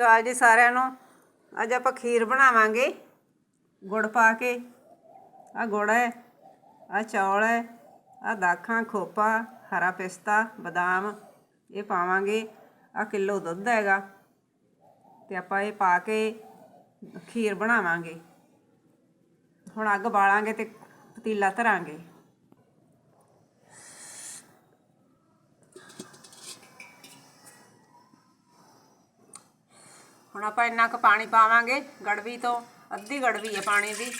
ਸਤਿ ਜੀ ਸਾਰਿਆਂ ਨੂੰ ਅੱਜ ਆਪਾਂ ਖੀਰ ਬਣਾਵਾਂਗੇ, ਗੁੜ ਪਾ ਕੇ। ਆ ਗੁੜ ਹੈ ਆ ਚੌਲ ਹੈ ਆ ਦਾਖਾਂ, ਖੋਪਾ, ਹਰਾ ਪਿਸਤਾ, ਬਦਾਮ ਇਹ ਪਾਵਾਂਗੇ। ਆ ਕਿਲੋ ਦੁੱਧ ਹੈਗਾ ਤੇ ਆਪਾਂ ਇਹ ਪਾ ਕੇ ਖੀਰ ਬਣਾਵਾਂਗੇ। ਹੁਣ ਅੱਗ ਬਾਲਾਂਗੇ ਤੇ ਪਤੀਲਾ ਧਰਾਂਗੇ। ਹੁਣ ਆਪਾਂ ਇੰਨਾ ਕੁ ਪਾਣੀ ਪਾਵਾਂਗੇ ਗੜਵੀ ਤੋਂ, ਅੱਧੀ ਗੜਵੀ ਹੈ ਪਾਣੀ ਦੀ।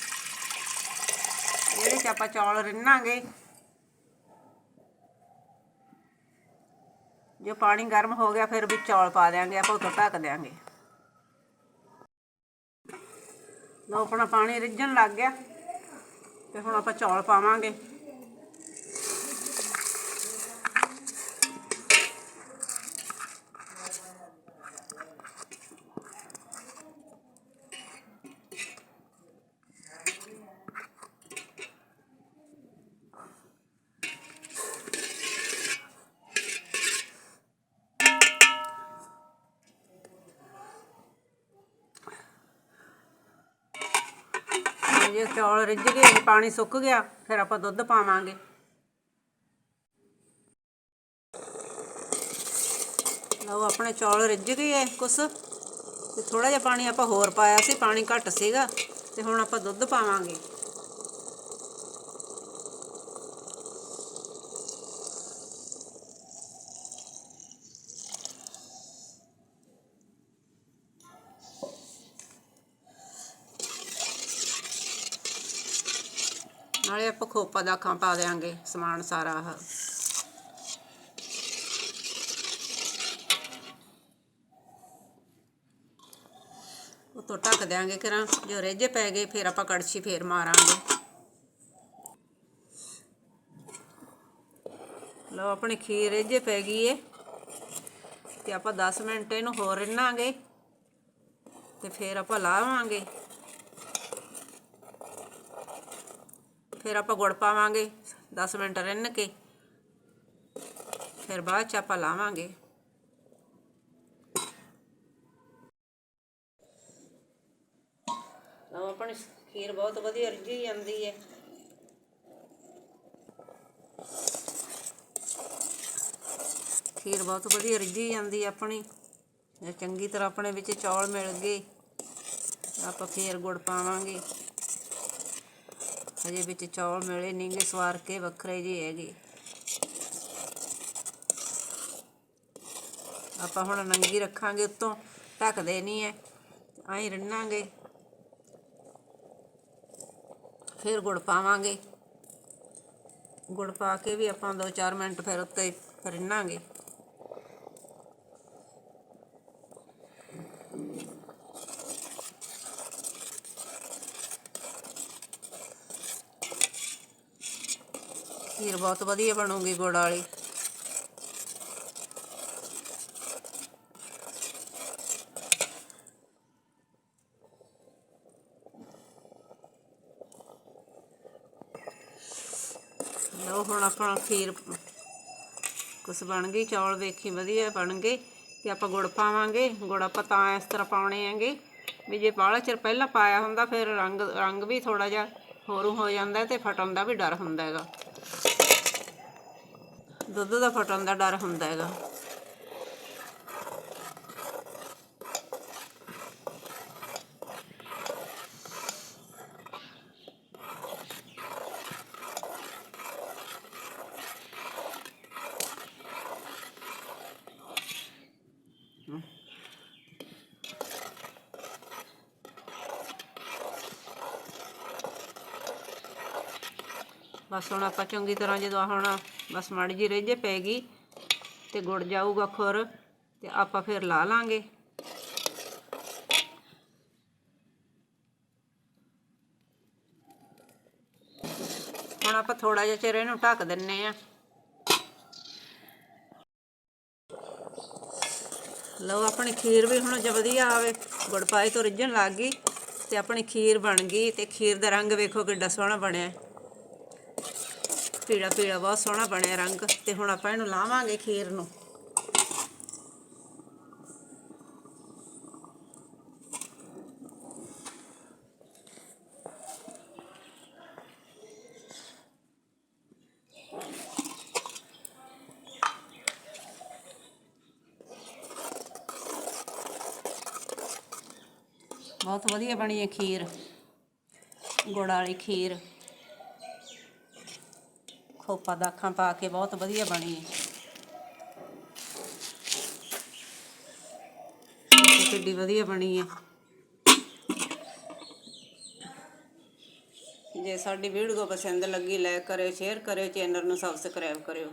ਇਹਦੇ 'ਚ ਆਪਾਂ ਚੌਲ ਰਿੰਨਾਂਗੇ। ਜੋ ਪਾਣੀ ਗਰਮ ਹੋ ਗਿਆ, ਫਿਰ ਵਿੱਚ ਚੌਲ ਪਾ ਦਿਆਂਗੇ, ਆਪਾਂ ਉਤੋਂ ਢੱਕ ਦਿਆਂਗੇ। ਲਓ, ਆਪਣਾ ਪਾਣੀ ਰਿੱਝਣ ਲੱਗ ਗਿਆ। ਤੇ ਹੁਣ ਆਪਾਂ ਚੌਲ ਪਾਵਾਂਗੇ। ਜੇ ਚੌਲ ਰਿੱਝ ਗਏ ਪਾਣੀ ਸੁੱਕ ਗਿਆ, ਫਿਰ ਆਪਾਂ ਦੁੱਧ ਪਾਵਾਂਗੇ। ਲਓ, ਆਪਣੇ ਚੌਲ ਰਿੱਝ ਗਏ ਐ ਕੁਛ ਤੇ ਥੋੜਾ ਜਿਹਾ ਪਾਣੀ ਆਪਾਂ ਹੋਰ ਪਾਇਆ ਸੀ, ਪਾਣੀ ਘੱਟ ਸੀਗਾ, ਤੇ ਹੁਣ ਆਪਾਂ ਦੁੱਧ ਪਾਵਾਂਗੇ। ਨਾਲੇ ਆਪਾਂ ਖੋਪਾ ਦਾਖਾਂ ਪਾ ਦੇਾਂਗੇ ਸਮਾਨ ਸਾਰਾ ਆਹ। ਉਤੋਂ ਢੱਕ ਦਿਆਂਗੇ ਕਿਰਾਂ ਜੋ ਰੇਜੇ ਪੈ ਗਏ, ਫਿਰ ਆਪਾਂ ਕੜਛੀ ਫੇਰ ਮਾਰਾਂਗੇ। ਲਓ, ਆਪਣੀ ਖੀਰ ਰੇਜੇ ਪੈ ਗਈ ਏ, ਤੇ ਆਪਾਂ 10 ਮਿੰਟ ਇਹਨੂੰ ਹੋਰ ਰਿੰਨਾਂਗੇ, ਤੇ ਫਿਰ ਆਪਾਂ ਲਾਵਾਂਗੇ। ਫਿਰ ਆਪਾਂ ਗੁੜ ਪਾਵਾਂਗੇ 10 ਮਿੰਟ ਰਿੰਨ ਕੇ। ਫਿਰ ਬਾਅਦ ਚ ਆਪਾਂ ਲਾਵਾਂਗੇ। ਲਓ ਆਪਣੀ ਖੀਰ ਬਹੁਤ ਵਧੀਆ ਰਿੱਝੀ ਜਾਂਦੀ ਹੈ ਖੀਰ ਬਹੁਤ ਵਧੀਆ ਰਿੱਝੀ ਜਾਂਦੀ ਹੈ ਆਪਣੀ। ਚੰਗੀ ਤਰ੍ਹਾਂ ਆਪਣੇ ਵਿੱਚ ਚੌਲ ਮਿਲ ਗਏ, ਆਪਾਂ ਫੇਰ ਗੁੜ ਪਾਵਾਂਗੇ। ਹਜੇ ਵਿੱਚ ਚੌਲ ਮਿਲੇ ਨਹੀਂਗੇ ਸਵਾਰ ਕੇ ਵੱਖਰੇ ਜਿਹੇ ਹੈਗੇ। ਆਪਾਂ ਹੁਣ ਨੰਗੀ ਰੱਖਾਂਗੇ, ਉੱਤੋਂ ਢੱਕਦੇ ਨਹੀਂ ਐ ਐਂ ਰਿੰਨਾਂਗੇ। ਫਿਰ ਗੁੜ ਪਾਵਾਂਗੇ। ਗੁੜ ਪਾ ਕੇ ਵੀ ਆਪਾਂ 2-4 ਮਿੰਟ ਫਿਰ ਉੱਤੇ ਰਿੰਨਾਂਗੇ। ਖੀਰ ਬਹੁਤ ਵਧੀਆ ਬਣੂਗੀ ਗੁੜ ਵਾਲੀ। ਲਓ ਹੁਣ ਆਪਣਾ ਖੀਰ ਕੁਛ ਬਣ ਗਈ, ਚੌਲ ਵੇਖੀ ਵਧੀਆ ਬਣ ਗਏ ਤੇ ਆਪਾਂ ਗੁੜ ਪਾਵਾਂਗੇ। ਗੁੜ ਆਪਾਂ ਤਾਂ ਇਸ ਤਰ੍ਹਾਂ ਪਾਉਣੇ ਆਂਗੇ ਵੀ ਜੇ ਬਾਹਲਾ ਚਿਰ ਪਹਿਲਾਂ ਪਾਇਆ ਹੁੰਦਾ ਫਿਰ ਰੰਗ ਰੰਗ ਵੀ ਥੋੜਾ ਜਿਹਾ ਹੋਰੂ ਹੋ ਜਾਂਦਾ ਤੇ ਫਟਣ ਦਾ ਵੀ ਡਰ ਹੁੰਦਾ ਹੈਗਾ। ਦੁੱਧ ਦਾ ਫਟਣ ਦਾ ਡਰ ਹੁੰਦਾ ਹੈਗਾ। ਬਸ ਹੁਣ ਆਪਾਂ ਚੰਗੀ ਤਰ੍ਹਾਂ ਜਦੋਂ ਹੁਣ ਬਸ ਮਾੜੀ ਜੀ ਰੇਜੇ ਪੈ ਗਈ ਤੇ ਗੁੜ ਜਾਊਗਾ ਖੁਰ ਤੇ ਆਪਾਂ ਫਿਰ ਲਾ ਲਾਂਗੇ। ਹੁਣ ਆਪਾਂ ਥੋੜਾ ਜਿਹਾ ਚਿਰ ਇਹਨੂੰ ਢੱਕ ਦਿੰਨੇ ਆ। ਲਓ, ਆਪਣੀ ਖੀਰ ਵੀ ਹੁਣ ਜੇ ਵਧੀਆ ਆਵੇ, ਗੁੜ ਪਾਏ ਤੋਂ ਰਿੱਝਣ ਲੱਗ ਗਈ ਤੇ ਆਪਣੀ ਖੀਰ ਬਣ ਗਈ ਤੇ ਖੀਰ ਦਾ ਰੰਗ ਵੇਖੋ ਕਿੱਡਾ ਸੋਹਣਾ ਬਣਿਆ। ਪੀਲਾ ਪੀਲਾ ਬਹੁਤ ਸੋਹਣਾ ਬਣਿਆ ਰੰਗ ਤੇ ਹੁਣ ਆਪਾਂ ਇਹਨੂੰ ਲਾਵਾਂਗੇ ਖੀਰ ਨੂੰ। ਬਹੁਤ ਵਧੀਆ ਬਣੀ ਹੈ ਖੀਰ। ਗੁੜ ਵਾਲੀ ਖੀਰ। ਖੋਪਾ ਦਾਖਾਂ ਪਾ ਕੇ ਬਹੁਤ ਵਧੀਆ ਬਣੀ ਹੈ। ਕਿੱਡੀ ਵਧੀਆ ਬਣੀ ਹੈ। ਜੇ ਸਾਡੀ ਵੀਡੀਓ ਪਸੰਦ ਲੱਗੀ ਲਾਈਕ ਕਰਿਓ ਸ਼ੇਅਰ ਕਰਿਓ ਚੈਨਲ ਨੂੰ ਸਬਸਕ੍ਰਾਈਬ ਕਰਿਓ।